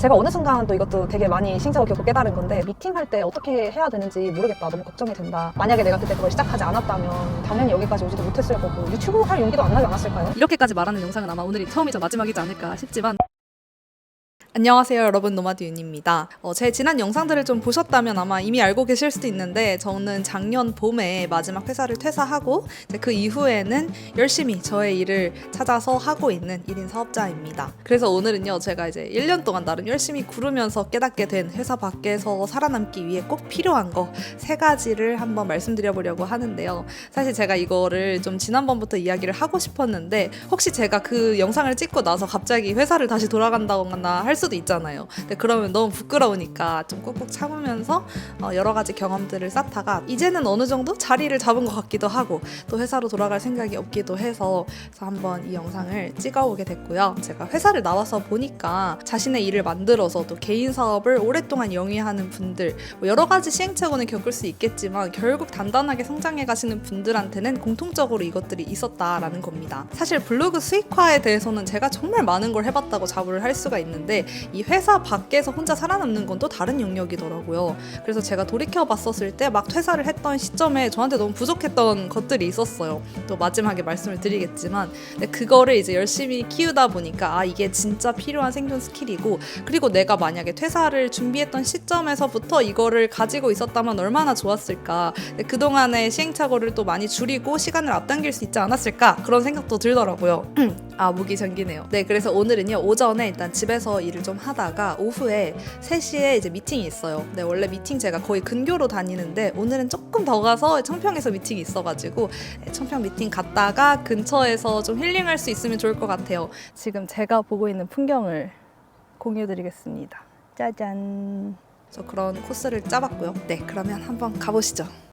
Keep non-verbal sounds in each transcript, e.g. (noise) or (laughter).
제가 어느 순간 또 이것도 되게 많이 신적을 겪고 깨달은 건데 미팅할 때 어떻게 해야 되는지 모르겠다 너무 걱정이 된다 만약에 내가 그때 그걸 시작하지 않았다면 당연히 여기까지 오지도 못했을 거고 유튜브 할 용기도 안 나지 않았을까요? 이렇게까지 말하는 영상은 아마 오늘이 처음이자 마지막이지 않을까 싶지만 안녕하세요 여러분. 노마드 윤입니다. 어, 제 지난 영상들을 좀 보셨다면 아마 이미 알고 계실 수도 있는데 저는 작년 봄에 마지막 회사를 퇴사하고 그 이후에는 열심히 저의 일을 찾아서 하고 있는 1인 사업자입니다. 그래서 오늘은요 제가 이제 1년 동안 나름 열심히 구르면서 깨닫게 된 회사 밖에서 살아남기 위해 꼭 필요한 거 세 가지를 한번 말씀드려보려고 하는데요. 사실 제가 이거를 좀 지난번부터 이야기를 하고 싶었는데 혹시 제가 그 영상을 찍고 나서 갑자기 회사를 다시 돌아간다거나 할 수도 있잖아요. 근데 그러면 너무 부끄러우니까 좀 꾹꾹 참으면서 어, 여러 가지 경험들을 쌓다가 이제는 어느 정도 자리를 잡은 것 같기도 하고 또 회사로 돌아갈 생각이 없기도 해서 그래서 한번 이 영상을 찍어오게 됐고요. 제가 회사를 나와서 보니까 자신의 일을 만들어서 또 개인 사업을 오랫동안 영위하는 분들 뭐 여러 가지 시행착오는 겪을 수 있겠지만 결국 단단하게 성장해 가시는 분들한테는 공통적으로 이것들이 있었다라는 겁니다. 사실 블로그 수익화에 대해서는 제가 정말 많은 걸 해봤다고 자부를 할 수가 있는데 이 회사 밖에서 혼자 살아남는 건 또 다른 영역이더라고요. 그래서 제가 돌이켜 봤었을 때 막 퇴사를 했던 시점에 저한테 너무 부족했던 것들이 있었어요. 또 마지막에 말씀을 드리겠지만 그거를 이제 열심히 키우다 보니까 아 이게 진짜 필요한 생존 스킬이고 그리고 내가 만약에 퇴사를 준비했던 시점에서부터 이거를 가지고 있었다면 얼마나 좋았을까. 그동안의 시행착오를 또 많이 줄이고 시간을 앞당길 수 있지 않았을까 그런 생각도 들더라고요. (clears throat) 아 목이 잠기네요. 네 그래서 오늘은요 오전에 일단 집에서 일을 좀 하다가 오후에 3시에 이제 미팅이 있어요. 네 원래 미팅 제가 거의 근교로 다니는데 오늘은 조금 더 가서 청평에서 미팅이 있어가지고 네, 청평 미팅 갔다가 근처에서 좀 힐링할 수 있으면 좋을 것 같아요. 지금 제가 보고 있는 풍경을 공유드리겠습니다. 짜잔. 저 그런 코스를 짜봤고요. 네 그러면 한번 가보시죠.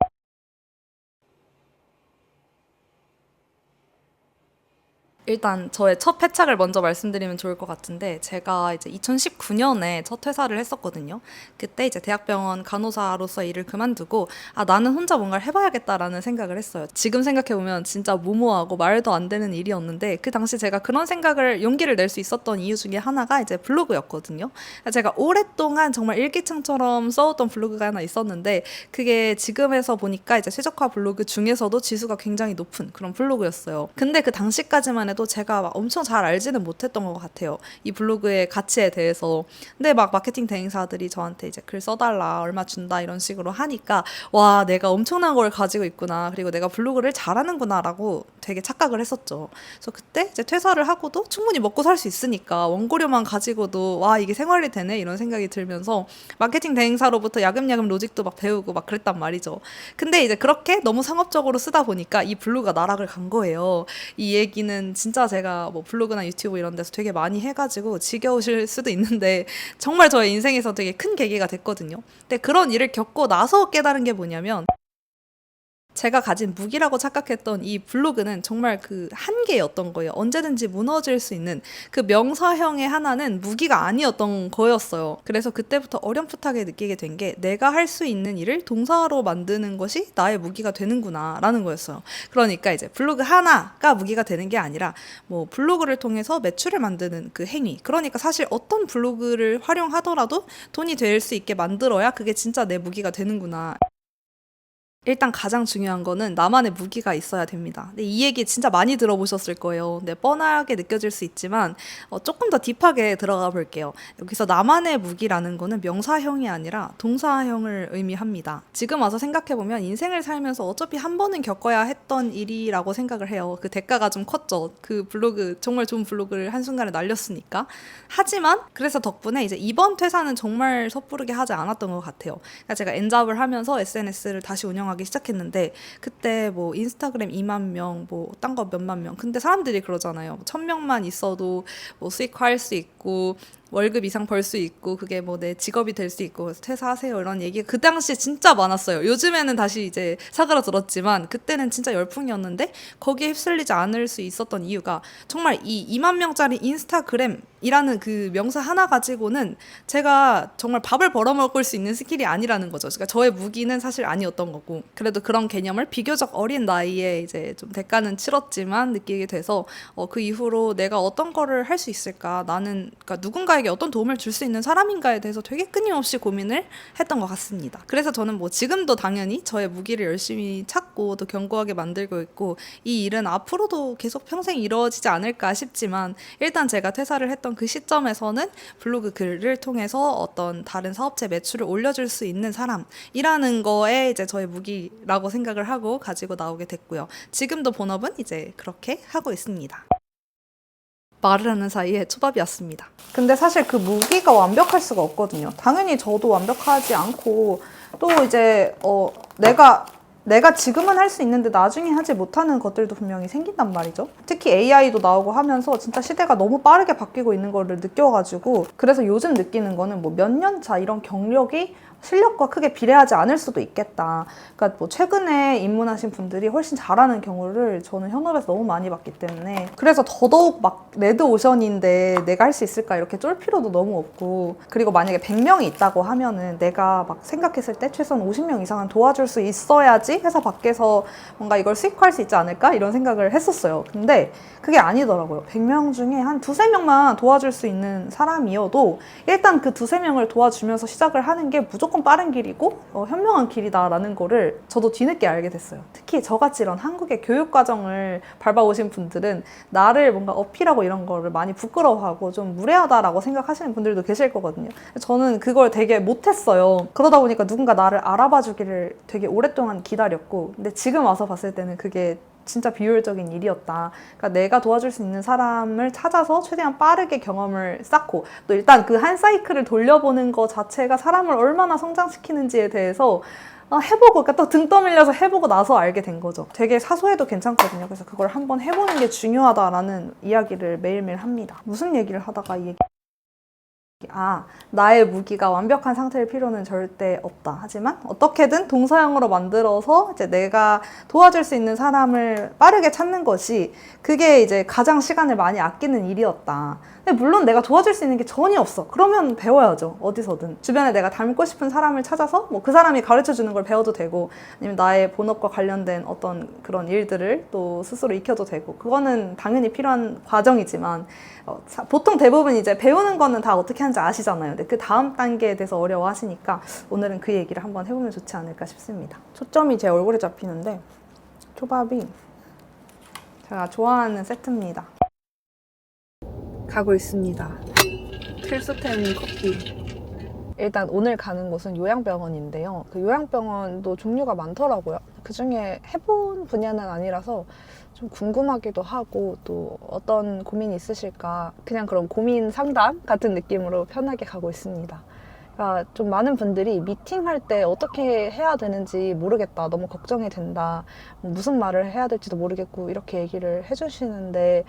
일단 저의 첫 패착을 먼저 말씀드리면 좋을 것 같은데 제가 이제 2019년에 첫 퇴사를 했었거든요. 그때 이제 대학병원 간호사로서 일을 그만두고 아 나는 혼자 뭔가를 해봐야겠다라는 생각을 했어요. 지금 생각해 보면 진짜 무모하고 말도 안 되는 일이었는데 그 당시 제가 그런 생각을 용기를 낼 수 있었던 이유 중에 하나가 이제 블로그였거든요. 제가 오랫동안 정말 일기창처럼 써왔던 블로그가 하나 있었는데 그게 지금에서 보니까 이제 최적화 블로그 중에서도 지수가 굉장히 높은 그런 블로그였어요. 근데 그 당시까지만 해도 제가 막 엄청 잘 알지는 못했던 것 같아요. 이 블로그의 가치에 대해서. 근데 막 마케팅 대행사들이 저한테 이제 글 써달라, 얼마 준다 이런 식으로 하니까 와, 내가 엄청난 걸 가지고 있구나. 그리고 내가 블로그를 잘하는구나라고 되게 착각을 했었죠. 그래서 그때 이제 퇴사를 하고도 충분히 먹고 살 수 있으니까 원고료만 가지고도 와, 이게 생활이 되네 이런 생각이 들면서 마케팅 대행사로부터 야금야금 로직도 막 배우고 막 그랬단 말이죠. 근데 이제 그렇게 너무 상업적으로 쓰다 보니까 이 블로그가 나락을 간 거예요. 이 얘기는 진짜 제가 뭐 블로그나 유튜브 이런 데서 되게 많이 해가지고 지겨우실 수도 있는데 정말 저의 인생에서 되게 큰 계기가 됐거든요. 근데 그런 일을 겪고 나서 깨달은 게 뭐냐면 제가 가진 무기라고 착각했던 이 블로그는 정말 그 한계였던 거예요. 언제든지 무너질 수 있는 그 명사형의 하나는 무기가 아니었던 거였어요. 그래서 그때부터 어렴풋하게 느끼게 된 게 내가 할 수 있는 일을 동사로 만드는 것이 나의 무기가 되는구나 라는 거였어요. 그러니까 이제 블로그 하나가 무기가 되는 게 아니라 뭐 블로그를 통해서 매출을 만드는 그 행위. 그러니까 사실 어떤 블로그를 활용하더라도 돈이 될 수 있게 만들어야 그게 진짜 내 무기가 되는구나. 일단 가장 중요한 거는 나만의 무기가 있어야 됩니다. 근데 이 얘기 진짜 많이 들어보셨을 거예요. 근데 뻔하게 느껴질 수 있지만 어, 조금 더 딥하게 들어가 볼게요. 여기서 나만의 무기라는 거는 명사형이 아니라 동사형을 의미합니다. 지금 와서 생각해 보면 인생을 살면서 어차피 한 번은 겪어야 했던 일이라고 생각을 해요. 그 대가가 좀 컸죠. 그 블로그 정말 좋은 블로그를 한 순간에 날렸으니까. 하지만 그래서 덕분에 이제 이번 퇴사는 정말 섣부르게 하지 않았던 것 같아요. 그러니까 제가 엔잡을 하면서 SNS를 다시 운영하기 시작했는데 그때 뭐 인스타그램 2만 명, 뭐 딴 거 몇만 명. 근데 사람들이 그러잖아요. 1000명만 있어도 뭐 수익화할 수 있고 월급 이상 벌 수 있고 그게 뭐 내 직업이 될 수 있고 퇴사하세요 이런 얘기 그 당시에 진짜 많았어요. 요즘에는 다시 이제 사그라들었지만 그때는 진짜 열풍이었는데 거기에 휩쓸리지 않을 수 있었던 이유가 정말 이 2만 명짜리 인스타그램이라는 그 명사 하나 가지고는 제가 정말 밥을 벌어 먹을 수 있는 스킬이 아니라는 거죠. 그러니까 저의 무기는 사실 아니었던 거고 그래도 그런 개념을 비교적 어린 나이에 이제 좀 대가는 치렀지만 느끼게 돼서 어, 그 이후로 내가 어떤 거를 할 수 있을까 나는 그러니까 누군가의 누군가에게 어떤 도움을 줄 수 있는 사람인가에 대해서 되게 끊임없이 고민을 했던 것 같습니다. 그래서 저는 뭐 지금도 당연히 저의 무기를 열심히 찾고 또 견고하게 만들고 있고 이 일은 앞으로도 계속 평생 이루어지지 않을까 싶지만 일단 제가 퇴사를 했던 그 시점에서는 블로그 글을 통해서 어떤 다른 사업체 매출을 올려줄 수 있는 사람이라는 거에 이제 저의 무기라고 생각을 하고 가지고 나오게 됐고요. 지금도 본업은 이제 그렇게 하고 있습니다. 말을 하는 사이에 초밥이었습니다. 근데 사실 그 무기가 완벽할 수가 없거든요. 당연히 저도 완벽하지 않고 또 이제 어 내가 내가 지금은 할 수 있는데 나중에 하지 못하는 것들도 분명히 생긴단 말이죠. 특히 AI도 나오고 하면서 진짜 시대가 너무 빠르게 바뀌고 있는 거를 느껴가지고 그래서 요즘 느끼는 거는 뭐 몇 년 차 이런 경력이 실력과 크게 비례하지 않을 수도 있겠다. 그러니까 뭐 최근에 입문하신 분들이 훨씬 잘하는 경우를 저는 현업에서 너무 많이 봤기 때문에 그래서 더더욱 막 레드 오션인데 내가 할 수 있을까 이렇게 쫄 필요도 너무 없고 그리고 만약에 100명이 있다고 하면은 내가 막 생각했을 때 최소한 50명 이상은 도와줄 수 있어야지 회사 밖에서 뭔가 이걸 수익화할 수 있지 않을까 이런 생각을 했었어요. 근데 그게 아니더라고요. 100명 중에 한 두세 명만 도와줄 수 있는 사람이어도 일단 그 두세 명을 도와주면서 시작을 하는 게 무조건 빠른 길이고 어, 현명한 길이다라는 거를 저도 뒤늦게 알게 됐어요. 특히 저같이 이런 한국의 교육 과정을 밟아오신 분들은 나를 뭔가 어필하고 이런 거를 많이 부끄러워하고 좀 무례하다라고 생각하시는 분들도 계실 거거든요. 저는 그걸 되게 못했어요. 그러다 보니까 누군가 나를 알아봐 주기를 되게 오랫동안 기다렸고 근데 지금 와서 봤을 때는 그게 진짜 비효율적인 일이었다. 그러니까 내가 도와줄 수 있는 사람을 찾아서 최대한 빠르게 경험을 쌓고 또 일단 그 한 사이클을 돌려보는 것 자체가 사람을 얼마나 성장시키는지에 대해서 아, 해보고 그러니까 또 등 떠밀려서 해보고 나서 알게 된 거죠. 되게 사소해도 괜찮거든요. 그래서 그걸 한번 해보는 게 중요하다라는 이야기를 매일매일 합니다. 무슨 얘기를 하다가 이 얘기 아, 나의 무기가 완벽한 상태일 필요는 절대 없다. 하지만 어떻게든 동서양으로 만들어서 이제 내가 도와줄 수 있는 사람을 빠르게 찾는 것이 그게 이제 가장 시간을 많이 아끼는 일이었다. 근데 물론 내가 도와줄 수 있는 게 전혀 없어. 그러면 배워야죠. 어디서든. 주변에 내가 닮고 싶은 사람을 찾아서 뭐 그 사람이 가르쳐 주는 걸 배워도 되고 아니면 나의 본업과 관련된 어떤 그런 일들을 또 스스로 익혀도 되고 그거는 당연히 필요한 과정이지만 어, 사- 보통 대부분 이제 배우는 거는 다 어떻게 하는지 아시잖아요. 근데 그 다음 단계에 대해서 어려워하시니까 오늘은 그 얘기를 한번 해보면 좋지 않을까 싶습니다. 초점이 제 얼굴에 잡히는데 초밥이 제가 좋아하는 세트입니다. 가고 있습니다. 필수템 커피. 일단 오늘 가는 곳은 요양병원인데요. 그 요양병원도 종류가 많더라고요. 그 중에 해본 분야는 아니라서 좀 궁금하기도 하고 또 어떤 고민이 있으실까 그냥 그런 고민 상담 같은 느낌으로 편하게 가고 있습니다. 그러니까 좀 많은 분들이 미팅할 때 어떻게 해야 되는지 모르겠다. 너무 걱정이 된다. 뭐 무슨 말을 해야 될지도 모르겠고 이렇게 얘기를 해주시는데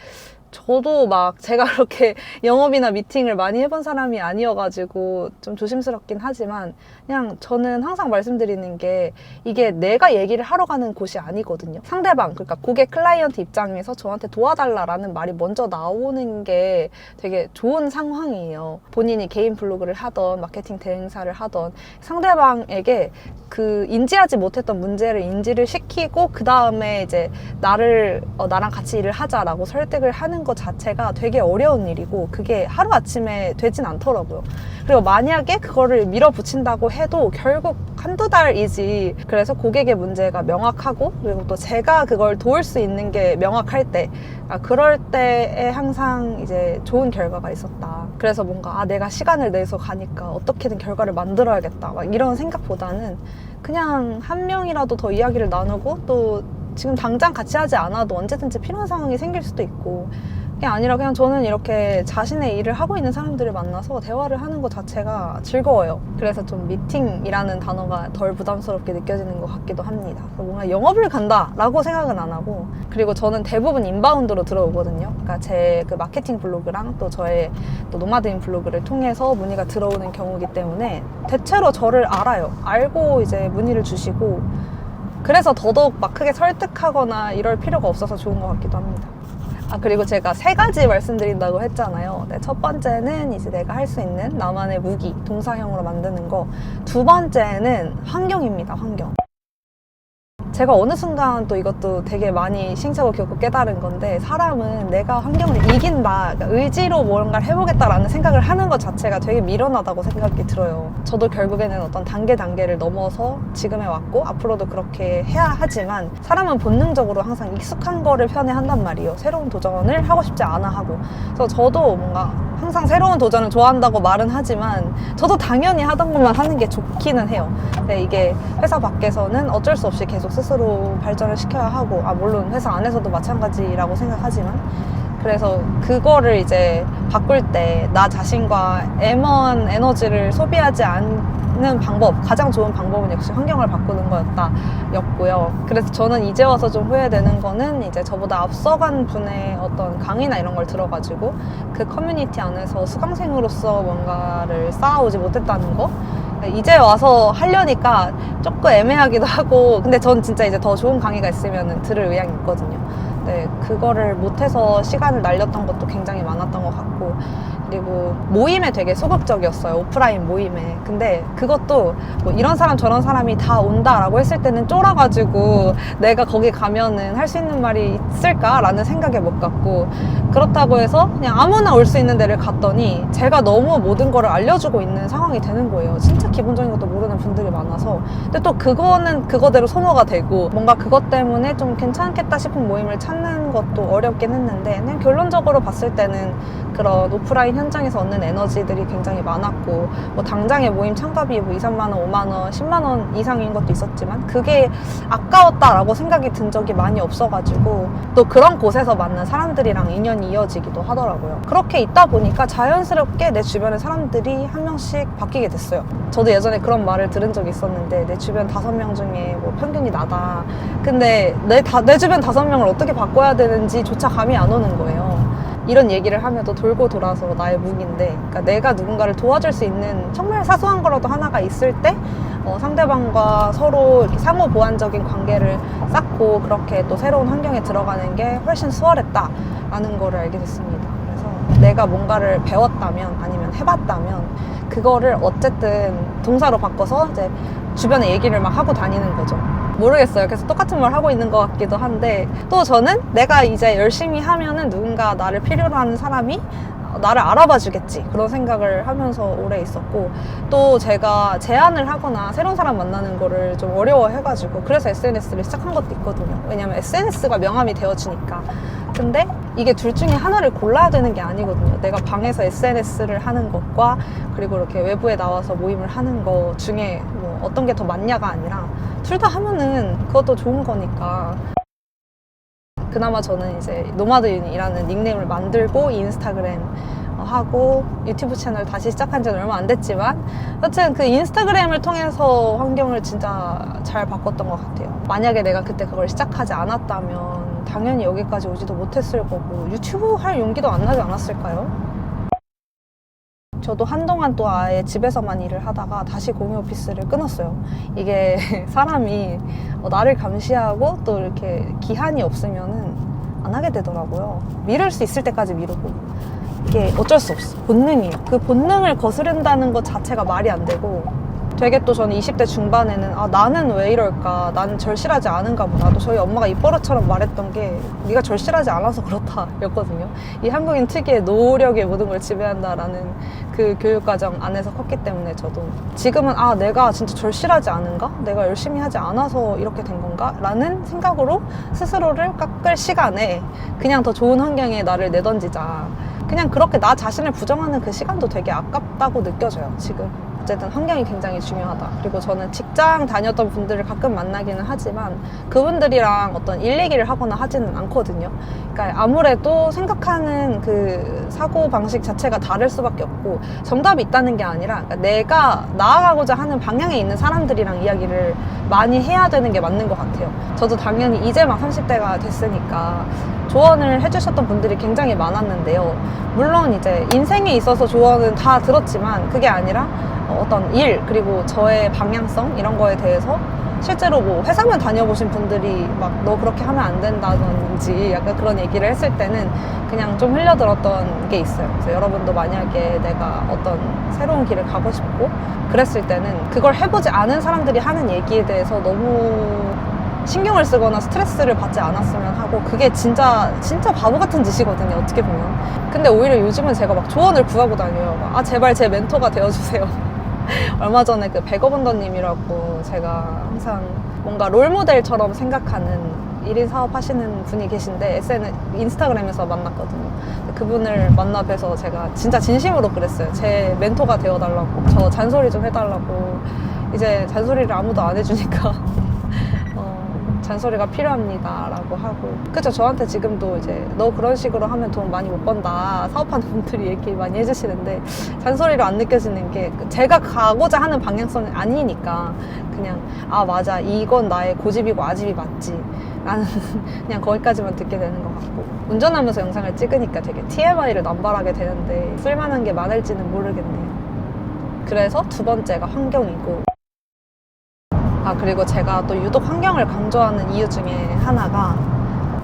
저도 막 제가 (laughs) 그렇게 영업이나 미팅을 많이 해본 사람이 아니어가지고 좀 조심스럽긴 하지만 그냥 저는 항상 말씀드리는 게 이게 내가 얘기를 하러 가는 곳이 아니거든요. 상대방, 그러니까 고객 클라이언트 입장에서 저한테 도와달라라는 말이 먼저 나오는 게 되게 좋은 상황이에요. 본인이 개인 블로그를 하던 마케팅 대행사를 하던 상대방에게 그 인지하지 못했던 문제를 인지를 시키고 그 다음에 이제 나를 어, 나랑 같이 일을 하자라고 설득을 하는 것 자체가 되게 어려운 일이고 그게 하루 아침에 되진 않더라고요. 그리고 만약에 그거를 밀어붙인다고 해도 결국 한두 달이지. 그래서 고객의 문제가 명확하고 그리고 또 제가 그걸 도울 수 있는 게 명확할 때, 아, 그럴 때에 항상 이제 좋은 결과가 있었다. 그래서 뭔가 아, 내가 시간을 내서 가니까 어떻게든 결과를 만들어야겠다. 막 이런 생각보다는 그냥 한 명이라도 더 이야기를 나누고 또 지금 당장 같이 하지 않아도 언제든지 필요한 상황이 생길 수도 있고 그게 아니라 그냥 저는 이렇게 자신의 일을 하고 있는 사람들을 만나서 대화를 하는 것 자체가 즐거워요. 그래서 좀 미팅이라는 단어가 덜 부담스럽게 느껴지는 것 같기도 합니다. 뭔가 영업을 간다라고 생각은 안 하고 그리고 저는 대부분 인바운드로 들어오거든요. 그러니까 제 그 마케팅 블로그랑 또 저의 또 노마드인 블로그를 통해서 문의가 들어오는 경우이기 때문에 대체로 저를 알아요. 알고 이제 문의를 주시고 그래서 더더욱 막 크게 설득하거나 이럴 필요가 없어서 좋은 것 같기도 합니다. 아 그리고 제가 세 가지 말씀드린다고 했잖아요. 네, 첫 번째는 이제 내가 할 수 있는 나만의 무기 동사형으로 만드는 거. 두 번째는 환경입니다. 환경. 제가 어느 순간 또 이것도 되게 많이 시행착오 겪고 깨달은 건데 사람은 내가 환경을 이긴다, 그러니까 의지로 뭔가를 해보겠다라는 생각을 하는 것 자체가 되게 미련하다고 생각이 들어요. 저도 결국에는 어떤 단계 단계를 넘어서 지금에 왔고 앞으로도 그렇게 해야 하지만 사람은 본능적으로 항상 익숙한 거를 편애한단 말이에요. 새로운 도전을 하고 싶지 않아 하고. 그래서 저도 뭔가 항상 새로운 도전을 좋아한다고 말은 하지만 저도 당연히 하던 것만 하는 게 좋기는 해요. 근데 이게 회사 밖에서는 어쩔 수 없이 계속 스스로 발전을 시켜야 하고, 아, 물론 회사 안에서도 마찬가지라고 생각하지만, 그래서 그거를 이제 바꿀 때 나 자신과 M1 에너지를 소비하지 않 는 방법, 가장 좋은 방법은 역시 환경을 바꾸는 거였다, 였고요. 그래서 저는 이제 와서 좀 후회되는 거는 이제 저보다 앞서간 분의 어떤 강의나 이런 걸 들어가지고 그 커뮤니티 안에서 수강생으로서 뭔가를 쌓아오지 못했다는 거. 이제 와서 하려니까 조금 애매하기도 (laughs) 하고 근데 전 진짜 이제 더 좋은 강의가 있으면 들을 의향이 있거든요. 네, 그거를 못해서 시간을 날렸던 것도 굉장히 많았던 것 같고 그리고 모임에 되게 소극적이었어요 오프라인 모임에. 근데 그것도 뭐 이런 사람 저런 사람이 다 온다라고 했을 때는 쫄아가지고 내가 거기 가면은 할 수 있는 말이 있을까라는 생각에 못 갔고 그렇다고 해서 그냥 아무나 올 수 있는 데를 갔더니 제가 너무 모든 거를 알려주고 있는 상황이 되는 거예요. 진짜 기본적인 것도 모르는 분들이 많아서. 근데 또 그거는 그거대로 소모가 되고 뭔가 그것 때문에 좀 괜찮겠다 싶은 모임을 찾는 것도 어렵긴 했는데 그냥 결론적으로 봤을 때는 그런 오프라인 현장에서 얻는 에너지들이 굉장히 많았고 뭐 당장의 모임 참가비 뭐 2, 3만 원, 5만 원, 10만 원 이상인 것도 있었지만 그게 아까웠다라고 생각이 든 적이 많이 없어가지고 또 그런 곳에서 만난 사람들이랑 인연이 이어지기도 하더라고요. 그렇게 있다 보니까 자연스럽게 내 주변의 사람들이 한 명씩 바뀌게 됐어요. 저도 예전에 그런 말을 들은 적이 있었는데 내 주변 다섯 명 중에 뭐 평균이 나다. 근데 내, 다, 내 주변 다섯 명을 어떻게 바꿔야 되는지조차 감이 안 오는 거예요. 이런 얘기를 하면 또 돌고 돌아서 나의 무기인데 그러니까 내가 누군가를 도와줄 수 있는 정말 사소한 거라도 하나가 있을 때 어, 상대방과 서로 이렇게 상호 보완적인 관계를 쌓고 그렇게 또 새로운 환경에 들어가는 게 훨씬 수월했다라는 거를 알게 됐습니다. 그래서 내가 뭔가를 배웠다면 아니면 해봤다면 그거를 어쨌든 동사로 바꿔서 이제 주변에 얘기를 막 하고 다니는 거죠. 모르겠어요. 그래서 똑같은 말 하고 있는 것 같기도 한데 또 저는 내가 이제 열심히 하면은 누군가 나를 필요로 하는 사람이 나를 알아봐 주겠지. 그런 생각을 하면서 오래 있었고 또 제가 제안을 하거나 새로운 사람 만나는 거를 좀 어려워 해가지고 그래서 SNS를 시작한 것도 있거든요. 왜냐면 SNS가 명함이 되어지니까. 근데 이게 둘 중에 하나를 골라야 되는 게 아니거든요. 내가 방에서 SNS를 하는 것과 그리고 이렇게 외부에 나와서 모임을 하는 거 중에 뭐 어떤 게 더 맞냐가 아니라 둘다 하면은 그것도 좋은 거니까 그나마 저는 이제 노마드인이라는 닉네임을 만들고 인스타그램 어, 하고 유튜브 채널 다시 시작한 지는 얼마 안 됐지만 여튼 그 인스타그램을 통해서 환경을 진짜 잘 바꿨던 것 같아요. 만약에 내가 그때 그걸 시작하지 않았다면 당연히 여기까지 오지도 못했을 거고 유튜브 할 용기도 안 나지 않았을까요? 저도 한동안 또 아예 집에서만 일을 하다가 다시 공유 오피스를 끊었어요. 이게 (laughs) 사람이 어, 나를 감시하고 또 이렇게 기한이 없으면은 안 하게 되더라고요. 미룰 수 있을 때까지 미루고. 이게 어쩔 수 없어. 본능이에요. 그 본능을 거스른다는 것 자체가 말이 안 되고 되게 또 저는 20대 중반에는 아 나는 왜 이럴까? 나는 절실하지 않은가 보다 또 저희 엄마가 입버릇처럼 말했던 게 네가 절실하지 않아서 그렇다 였거든요. 이 한국인 특유의 노력의 모든 걸 지배한다라는 그 교육과정 안에서 컸기 때문에 저도 지금은 아 내가 진짜 절실하지 않은가? 내가 열심히 하지 않아서 이렇게 된 건가 라는 생각으로 스스로를 깎을 시간에 그냥 더 좋은 환경에 나를 내던지자. 그냥 그렇게 나 자신을 부정하는 그 시간도 되게 아깝다고 느껴져요 지금 어쨌든 환경이 굉장히 중요하다. 그리고 저는 직장 다녔던 분들을 가끔 만나기는 하지만 그분들이랑 어떤 일 얘기를 하거나 하지는 않거든요. 그러니까 아무래도 생각하는 그 사고 방식 자체가 다를 수밖에 없고 정답이 있다는 게 아니라 그러니까 내가 나아가고자 하는 방향에 있는 사람들이랑 이야기를 많이 해야 되는 게 맞는 것 같아요. 저도 당연히 이제 막 30대가 됐으니까 조언을 해주셨던 분들이 굉장히 많았는데요. 물론 이제 인생에 있어서 조언은 다 들었지만 그게 아니라 어떤 일 그리고 저의 방향성 이런 거에 대해서 실제로 뭐 회사만 다녀보신 분들이 막 너 그렇게 하면 안 된다든지 약간 그런 얘기를 했을 때는 그냥 좀 흘려들었던 게 있어요. 그래서 여러분도 만약에 내가 어떤 새로운 길을 가고 싶고 그랬을 때는 그걸 해보지 않은 사람들이 하는 얘기에 대해서 너무 신경을 쓰거나 스트레스를 받지 않았으면 하고 그게 진짜 진짜 바보 같은 짓이거든요 어떻게 보면 근데 오히려 요즘은 제가 막 조언을 구하고 다녀요 막, 아 제발 제 멘토가 되어주세요 (laughs) 얼마 전에 그 백업원더님이라고 제가 항상 뭔가 롤모델처럼 생각하는 1인 사업 하시는 분이 계신데 SNS, 인스타그램에서 만났거든요. 그분을 만나 뵈서 제가 진짜 진심으로 그랬어요. 제 멘토가 되어 달라고. 저 잔소리 좀 해 달라고. 이제 잔소리를 아무도 안 해주니까. (laughs) 어, 잔소리가 필요합니다 라고 하고. 그쵸 저한테 지금도 이제 너 그런 식으로 하면 돈 많이 못 번다. 사업하는 분들이 얘기 많이 해주시는데 잔소리로 안 느껴지는 게 제가 가고자 하는 방향성이 아니니까 그냥 아 맞아. 이건 나의 고집이고 아집이 맞지. 나는 (laughs) 그냥 거기까지만 듣게 되는 것 같고. 운전하면서 영상을 찍으니까 되게 TMI를 남발하게 되는데 쓸만한 게 많을지는 모르겠네요. 그래서 두 번째가 환경이고 아 그리고 제가 또 유독 환경을 강조하는 이유 중에 하나가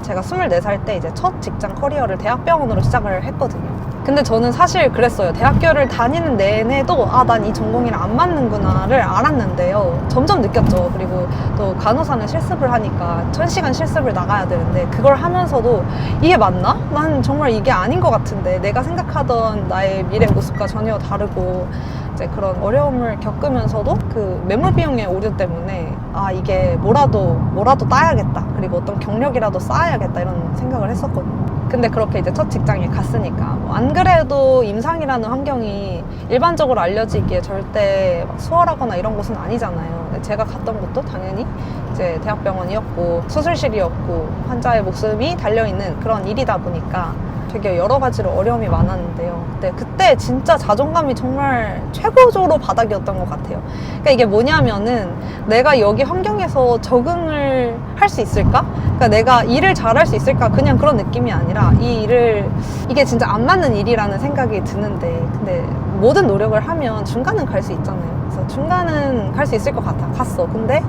제가 24살 때 이제 첫 직장 커리어를 대학병원으로 시작을 했거든요. 근데 저는 사실 그랬어요. 대학교를 다니는 내내도 아, 난 이 전공이랑 안 맞는구나를 알았는데요. 점점 느꼈죠. 그리고 또 간호사는 실습을 하니까 1000시간 실습을 나가야 되는데 그걸 하면서도 이게 맞나? 난 정말 이게 아닌 것 같은데 내가 생각하던 나의 미래 모습과 전혀 다르고 이제 그런 어려움을 겪으면서도 그 매몰 비용의 오류 때문에 아 이게 뭐라도 뭐라도 따야겠다 그리고 어떤 경력이라도 쌓아야겠다 이런 생각을 했었거든요. 근데 그렇게 이제 첫 직장에 갔으니까 뭐 안 그래도 임상이라는 환경이 일반적으로 알려지기에 절대 막 수월하거나 이런 곳은 아니잖아요. 제가 갔던 곳도 당연히 이제 대학병원이었고 수술실이었고 환자의 목숨이 달려 있는 그런 일이다 보니까 되게 여러 가지로 어려움이 많았는데요. 근데 그때 진짜 자존감이 정말 최고조로 바닥이었던 것 같아요. 그러니까 이게 뭐냐면은 내가 여기 환경에서 적응을 할 수 있을까? 그러니까 내가 일을 잘할 수 있을까? 그냥 그런 느낌이 아니라 이 일을 이게 진짜 안 맞는 일이라는 생각이 드는데 근데 모든 노력을 하면 중간은 갈 수 있잖아요. 그래서 중간은 갈 수 있을 것 같아. 갔어. 근데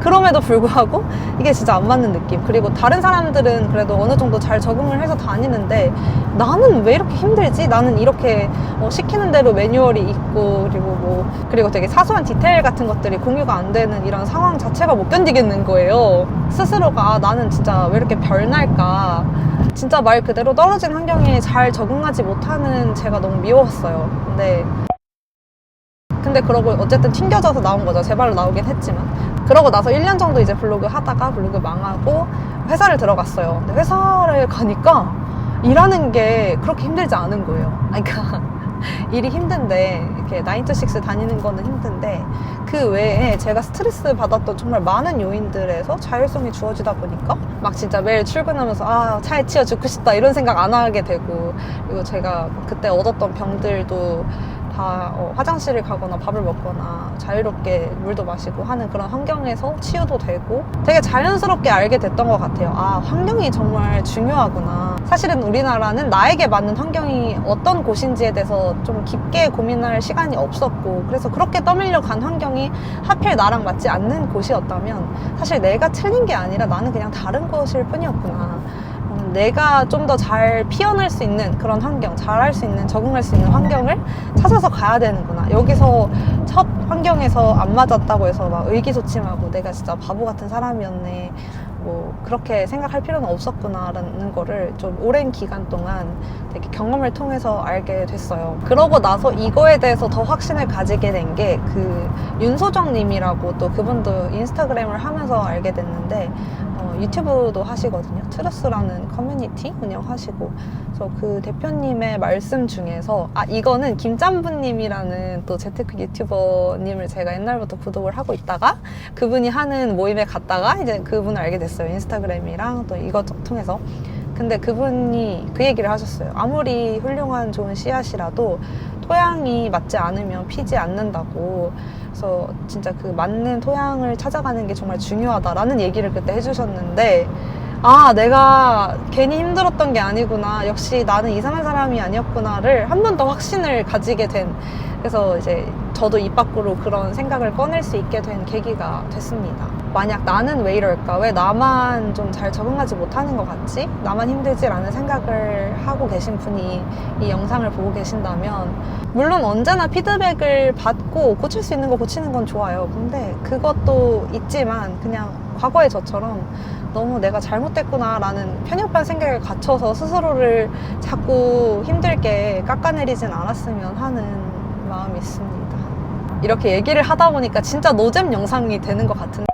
그럼에도 불구하고 이게 진짜 안 맞는 느낌. 그리고 다른 사람들은 그래도 어느 정도 잘 적응을 해서 다니는데 나는 왜 이렇게 힘들지? 나는 이렇게 어, 시키는 대로 매뉴얼이 있고 그리고 뭐 그리고 되게 사소한 디테일 같은 것들이 공유가 안 되는 이런 상황 자체가 못 견디겠는 거예요. 스스로가 아, 나는 진짜 왜 이렇게 별날까? 진짜 말 그대로 떨어진 환경에 잘 적응하지 못하는 제가 너무 미웠어요. 근데 근데 그러고 어쨌든 튕겨져서 나온 거죠. 제 발로 나오긴 했지만. 그러고 나서 1년 정도 이제 블로그 하다가 블로그 망하고 회사를 들어갔어요. 근데 회사를 가니까 일하는 게 그렇게 힘들지 않은 거예요. 아니, 그러니까 (laughs) 일이 힘든데 이렇게 9to6 다니는 거는 힘든데 그 외에 제가 스트레스 받았던 정말 많은 요인들에서 자율성이 주어지다 보니까 막 진짜 매일 출근하면서 아 차에 치여 죽고 싶다 이런 생각 안 하게 되고 그리고 제가 그때 얻었던 병들도 다 어, 화장실을 가거나 밥을 먹거나 자유롭게 물도 마시고 하는 그런 환경에서 치유도 되고 되게 자연스럽게 알게 됐던 것 같아요. 아, 환경이 정말 중요하구나. 사실은 우리나라는 나에게 맞는 환경이 어떤 곳인지에 대해서 좀 깊게 고민할 시간이 없었고 그래서 그렇게 떠밀려 간 환경이 하필 나랑 맞지 않는 곳이었다면 사실 내가 틀린 게 아니라 나는 그냥 다른 것일 뿐이었구나. 음, 내가 좀 더 잘 피어날 수 있는 그런 환경, 잘할 수 있는, 적응할 수 있는 환경을 찾아서 가야 되는구나. 여기서 첫 환경에서 안 맞았다고 해서 막 의기소침하고 내가 진짜 바보 같은 사람이었네. 뭐 그렇게 생각할 필요는 없었구나라는 거를 좀 오랜 기간 동안 되게 경험을 통해서 알게 됐어요. 그러고 나서 이거에 대해서 더 확신을 가지게 된 게 그 윤소정 님이라고 또 그분도 인스타그램을 하면서 알게 됐는데 어, 유튜브도 하시거든요. 트루스라는 커뮤니티 운영하시고 그래서 그 대표님의 말씀 중에서 아 이거는 김짬부님이라는 또 재테크 유튜버님을 제가 옛날부터 구독을 하고 있다가 그분이 하는 모임에 갔다가 이제 그분을 알게 됐어요. 인스타그램이랑 또 이것 통해서. 근데 그분이 그 얘기를 하셨어요. 아무리 훌륭한 좋은 씨앗이라도 토양이 맞지 않으면 피지 않는다고. 그래서 진짜 그 맞는 토양을 찾아가는 게 정말 중요하다라는 얘기를 그때 해주셨는데, 아, 내가 괜히 힘들었던 게 아니구나. 역시 나는 이상한 사람이 아니었구나를 한 번 더 확신을 가지게 된. 그래서 이제 저도 입 밖으로 그런 생각을 꺼낼 수 있게 된 계기가 됐습니다. 만약 나는 왜 이럴까? 왜 나만 좀 잘 적응하지 못하는 것 같지? 나만 힘들지라는 생각을 하고 계신 분이 이 영상을 보고 계신다면 물론 언제나 피드백을 받고 고칠 수 있는 거 고치는 건 좋아요. 근데 그것도 있지만 그냥 과거의 저처럼 너무 내가 잘못됐구나라는 편협한 생각에 갇혀서 스스로를 자꾸 힘들게 깎아내리진 않았으면 하는 마음이 있습니다. 이렇게 얘기를 하다 보니까 진짜 노잼 영상이 되는 것 같은데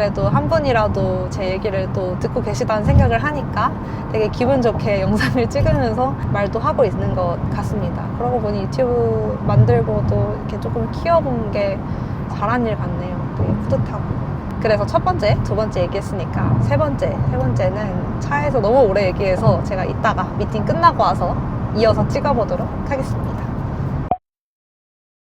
그래도 한 분이라도 제 얘기를 또 듣고 계시다는 생각을 하니까 되게 기분 좋게 (laughs) 영상을 찍으면서 말도 하고 있는 것 같습니다. 그러고 보니 유튜브 만들고도 이렇게 조금 키워본 게 잘한 일 같네요. 되게 뿌듯하고. 그래서 첫 번째, 두 번째 얘기했으니까 세 번째, 세 번째는 차에서 너무 오래 얘기해서 제가 이따가 미팅 끝나고 와서 이어서 찍어보도록 하겠습니다.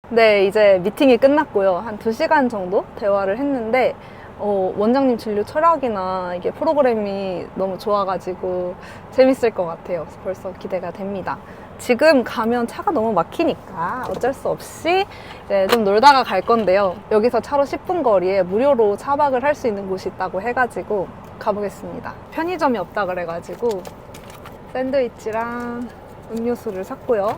네, 이제 미팅이 끝났고요. 한 2시간 정도 대화를 했는데, 어, 원장님 진료 철학이나 이게 프로그램이 너무 좋아가지고 재밌을 것 같아요. 벌써 기대가 됩니다. 지금 가면 차가 너무 막히니까 어쩔 수 없이 이제 좀 놀다가 갈 건데요. 여기서 차로 10분 거리에 무료로 차박을 할 수 있는 곳이 있다고 해가지고 가보겠습니다. 편의점이 없다 그래가지고 샌드위치랑 음료수를 샀고요.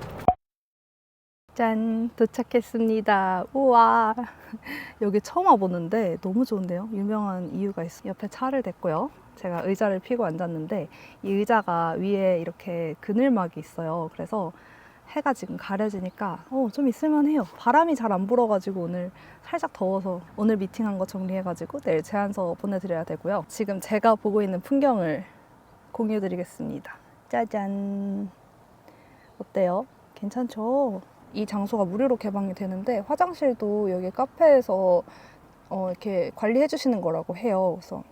짠 도착했습니다. 우와. (laughs) 여기 처음 와보는데 너무 좋은데요? 유명한 이유가 있어요 옆에 차를 댔고요. 제가 의자를 피고 앉았는데 이 의자가 위에 이렇게 그늘막이 있어요. 그래서 해가 지금 가려지니까 어, 좀 있을만 해요. 바람이 잘 안 불어가지고 오늘 살짝 더워서 오늘 미팅한 거 정리해가지고 내일 제안서 보내드려야 되고요. 지금 제가 보고 있는 풍경을 공유드리겠습니다. 짜잔. 어때요? 괜찮죠? 이 장소가 무료로 개방이 되는데 화장실도 여기 카페에서 어, 이렇게 관리해 주시는 거라고 해요. 그래서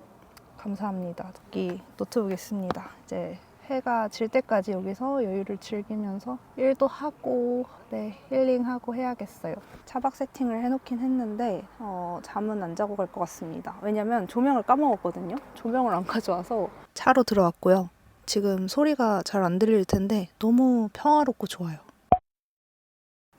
감사합니다. 여기 노트북 있습니다. 이제 해가 질 때까지 여기서 여유를 즐기면서 일도 하고 네 힐링하고 해야겠어요. 차박 세팅을 해놓긴 했는데 어, 잠은 안 자고 갈 것 같습니다. 왜냐면 조명을 까먹었거든요. 조명을 안 가져와서 차로 들어왔고요. 지금 소리가 잘 안 들릴 텐데 너무 평화롭고 좋아요.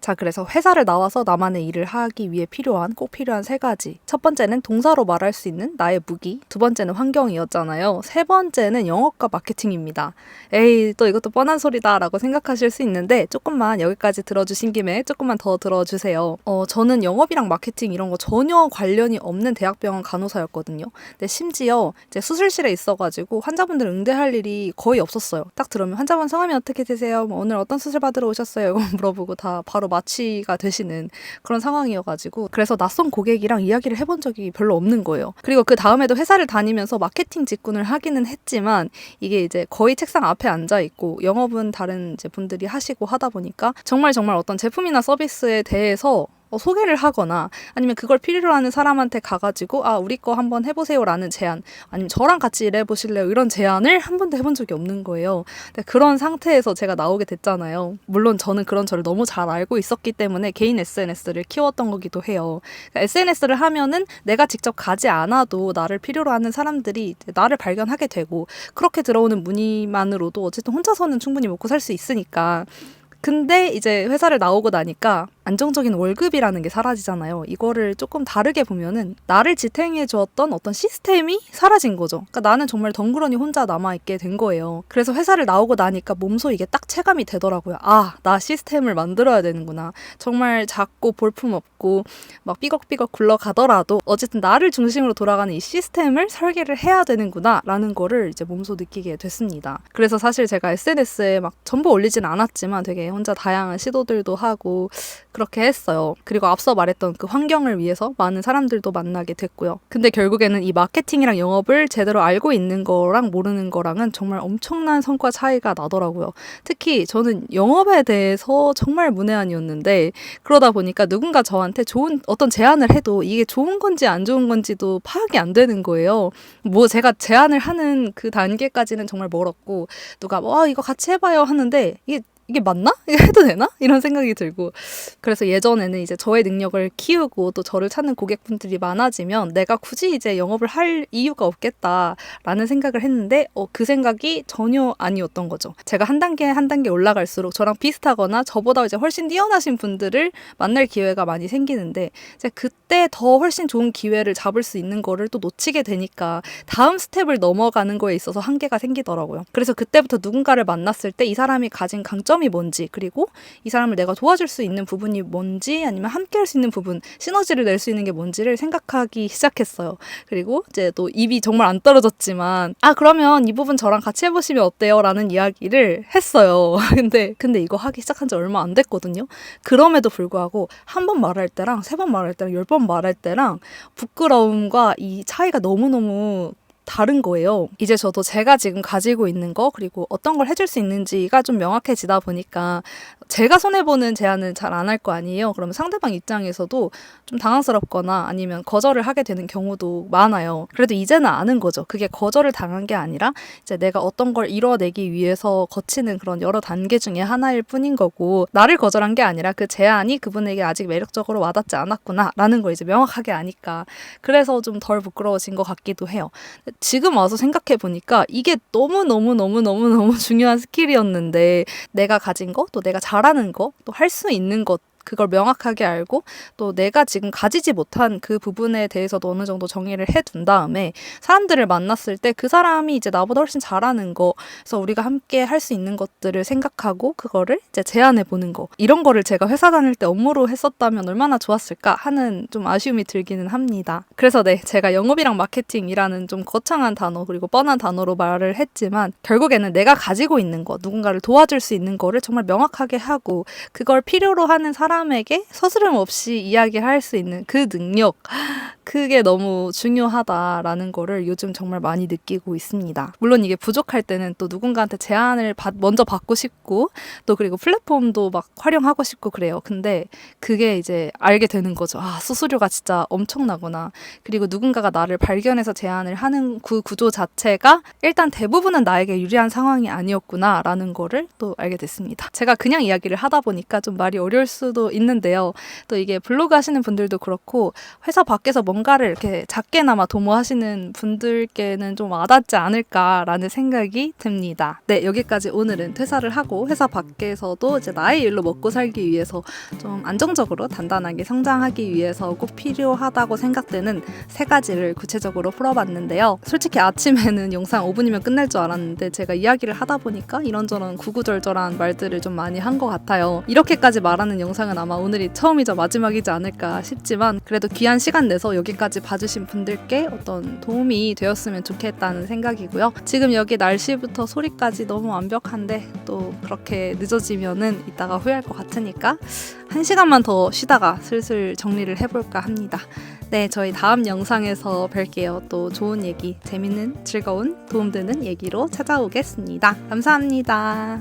자, 그래서 회사를 나와서 나만의 일을 하기 위해 필요한 꼭 필요한 세 가지. 첫 번째는 동사로 말할 수 있는 나의 무기. 두 번째는 환경이었잖아요. 세 번째는 영업과 마케팅입니다. 에이, 또 이것도 뻔한 소리다라고 생각하실 수 있는데 조금만 여기까지 들어주신 김에 조금만 더 들어주세요. 어, 저는 영업이랑 마케팅 이런 거 전혀 관련이 없는 대학병원 간호사였거든요. 근데 심지어 이제 수술실에 있어가지고 환자분들 응대할 일이 거의 없었어요. 딱 들으면 환자분 성함이 어떻게 되세요? 뭐 오늘 어떤 수술 받으러 오셨어요? (laughs) 이거 물어보고 다 바로 마취가 되시는 그런 상황이어가지고 그래서 낯선 고객이랑 이야기를 해본 적이 별로 없는 거예요. 그리고 그 다음에도 회사를 다니면서 마케팅 직군을 하기는 했지만 이게 이제 거의 책상 앞에 앉아 있고 영업은 다른 분들이 하시고 하다 보니까 정말 정말 어떤 제품이나 서비스에 대해서 어, 소개를 하거나 아니면 그걸 필요로 하는 사람한테 가가지고 아 우리 거 한번 해보세요라는 제안 아니면 저랑 같이 일해 보실래요 이런 제안을 한 번도 해본 적이 없는 거예요. 근데 그런 상태에서 제가 나오게 됐잖아요. 물론 저는 그런 저를 너무 잘 알고 있었기 때문에 개인 SNS를 키웠던 거기도 해요. 그러니까 SNS를 하면은 내가 직접 가지 않아도 나를 필요로 하는 사람들이 나를 발견하게 되고 그렇게 들어오는 문의만으로도 어쨌든 혼자서는 충분히 먹고 살 수 있으니까 근데 이제 회사를 나오고 나니까 안정적인 월급이라는 게 사라지잖아요. 이거를 조금 다르게 보면은 나를 지탱해 주었던 어떤 시스템이 사라진 거죠. 그러니까 나는 정말 덩그러니 혼자 남아 있게 된 거예요. 그래서 회사를 나오고 나니까 몸소 이게 딱 체감이 되더라고요. 아, 나 시스템을 만들어야 되는구나. 정말 작고 볼품 없고 막 삐걱삐걱 굴러가더라도 어쨌든 나를 중심으로 돌아가는 이 시스템을 설계를 해야 되는구나 라는 거를 이제 몸소 느끼게 됐습니다. 그래서 사실 제가 SNS에 막 전부 올리진 않았지만 되게 혼자 다양한 시도들도 하고 그렇게 했어요. 그리고 앞서 말했던 그 환경을 위해서 많은 사람들도 만나게 됐고요. 근데 결국에는 이 마케팅이랑 영업을 제대로 알고 있는 거랑 모르는 거랑은 정말 엄청난 성과 차이가 나더라고요. 특히 저는 영업에 대해서 정말 문외한이었는데 그러다 보니까 누군가 저한테 좋은 어떤 제안을 해도 이게 좋은 건지 안 좋은 건지도 파악이 안 되는 거예요. 뭐 제가 제안을 하는 그 단계까지는 정말 멀었고 누가 뭐 아, 이거 같이 해봐요 하는데 이게 이게 맞나? (laughs) 해도 되나? 이런 생각이 들고 그래서 예전에는 이제 저의 능력을 키우고 또 저를 찾는 고객분들이 많아지면 내가 굳이 이제 영업을 할 이유가 없겠다라는 생각을 했는데 어, 그 생각이 전혀 아니었던 거죠. 제가 한 단계 한 단계 올라갈수록 저랑 비슷하거나 저보다 이제 훨씬 뛰어나신 분들을 만날 기회가 많이 생기는데 이제 그때 더 훨씬 좋은 기회를 잡을 수 있는 거를 또 놓치게 되니까 다음 스텝을 넘어가는 거에 있어서 한계가 생기더라고요. 그래서 그때부터 누군가를 만났을 때 이 사람이 가진 강점 이 뭔지 그리고 이 사람을 내가 도와줄 수 있는 부분이 뭔지 아니면 함께 할 수 있는 부분 시너지를 낼 수 있는 게 뭔지를 생각하기 시작했어요. 그리고 이제 또 입이 정말 안 떨어졌지만 아 그러면 이 부분 저랑 같이 해보시면 어때요?라는 이야기를 했어요. (laughs) 근데 근데 이거 하기 시작한 지 얼마 안 됐거든요. 그럼에도 불구하고 한 번 말할 때랑 세 번 말할 때랑 열 번 말할 때랑 부끄러움과 이 차이가 너무 너무 다른 거예요. 이제 저도 제가 지금 가지고 있는 거 그리고 어떤 걸 해줄 수 있는지가 좀 명확해지다 보니까 제가 손해보는 제안은 잘안 할 거 아니에요. 그러면 상대방 입장에서도 좀 당황스럽거나 아니면 거절을 하게 되는 경우도 많아요. 그래도 이제는 아는 거죠. 그게 거절을 당한 게 아니라 이제 내가 어떤 걸 이뤄내기 위해서 거치는 그런 여러 단계 중에 하나일 뿐인 거고 나를 거절한 게 아니라 그 제안이 그분에게 아직 매력적으로 와닿지 않았구나라는 걸 이제 명확하게 아니까 그래서 좀 덜 부끄러워진 것 같기도 해요. 지금 와서 생각해 보니까 이게 너무 너무 너무 너무 너무 중요한 스킬이었는데 내가 가진 거, 또 내가 잘하는 거, 또 할 수 있는 것 그걸 명확하게 알고 또 내가 지금 가지지 못한 그 부분에 대해서도 어느 정도 정의를 해둔 다음에 사람들을 만났을 때 그 사람이 이제 나보다 훨씬 잘하는 거 그래서 우리가 함께 할 수 있는 것들을 생각하고 그거를 이제 제안해 보는 거 이런 거를 제가 회사 다닐 때 업무로 했었다면 얼마나 좋았을까 하는 좀 아쉬움이 들기는 합니다. 그래서 네 제가 영업이랑 마케팅이라는 좀 거창한 단어 그리고 뻔한 단어로 말을 했지만 결국에는 내가 가지고 있는 거 누군가를 도와줄 수 있는 거를 정말 명확하게 하고 그걸 필요로 하는 사람 에게 서스름 없이 이야기할 수 있는 그 능력 그게 너무 중요하다라는 거를 요즘 정말 많이 느끼고 있습니다. 물론 이게 부족할 때는 또 누군가한테 제안을 받- 먼저 받고 싶고 또 그리고 플랫폼도 막 활용하고 싶고 그래요. 근데 그게 이제 알게 되는 거죠. 아, 수수료가 진짜 엄청나구나. 그리고 누군가가 나를 발견해서 제안을 하는 그 구조 자체가 일단 대부분은 나에게 유리한 상황이 아니었구나라는 거를 또 알게 됐습니다. 제가 그냥 이야기를 하다 보니까 좀 말이 어려울 수도 있는데요. 또 이게 블로그 하시는 분들도 그렇고 회사 밖에서 뭔가를 이렇게 작게나마 도모하시는 분들께는 좀 와닿지 않을까라는 생각이 듭니다. 네, 여기까지 오늘은 퇴사를 하고 회사 밖에서도 이제 나의 일로 먹고 살기 위해서 좀 안정적으로 단단하게 성장하기 위해서 꼭 필요하다고 생각되는 세 가지를 구체적으로 풀어봤는데요. 솔직히 아침에는 영상 5분이면 끝날 줄 알았는데 제가 이야기를 하다 보니까 이런저런 구구절절한 말들을 좀 많이 한 것 같아요. 이렇게까지 말하는 영상은 아마 오늘이 처음이자 마지막이지 않을까 싶지만 그래도 귀한 시간 내서 여기까지 봐주신 분들께 어떤 도움이 되었으면 좋겠다는 생각이고요. 지금 여기 날씨부터 소리까지 너무 완벽한데 또 그렇게 늦어지면은 이따가 후회할 것 같으니까 한 시간만 더 쉬다가 슬슬 정리를 해볼까 합니다. 네, 저희 다음 영상에서 뵐게요. 또 좋은 얘기, 재밌는, 즐거운, 도움되는 얘기로 찾아오겠습니다. 감사합니다.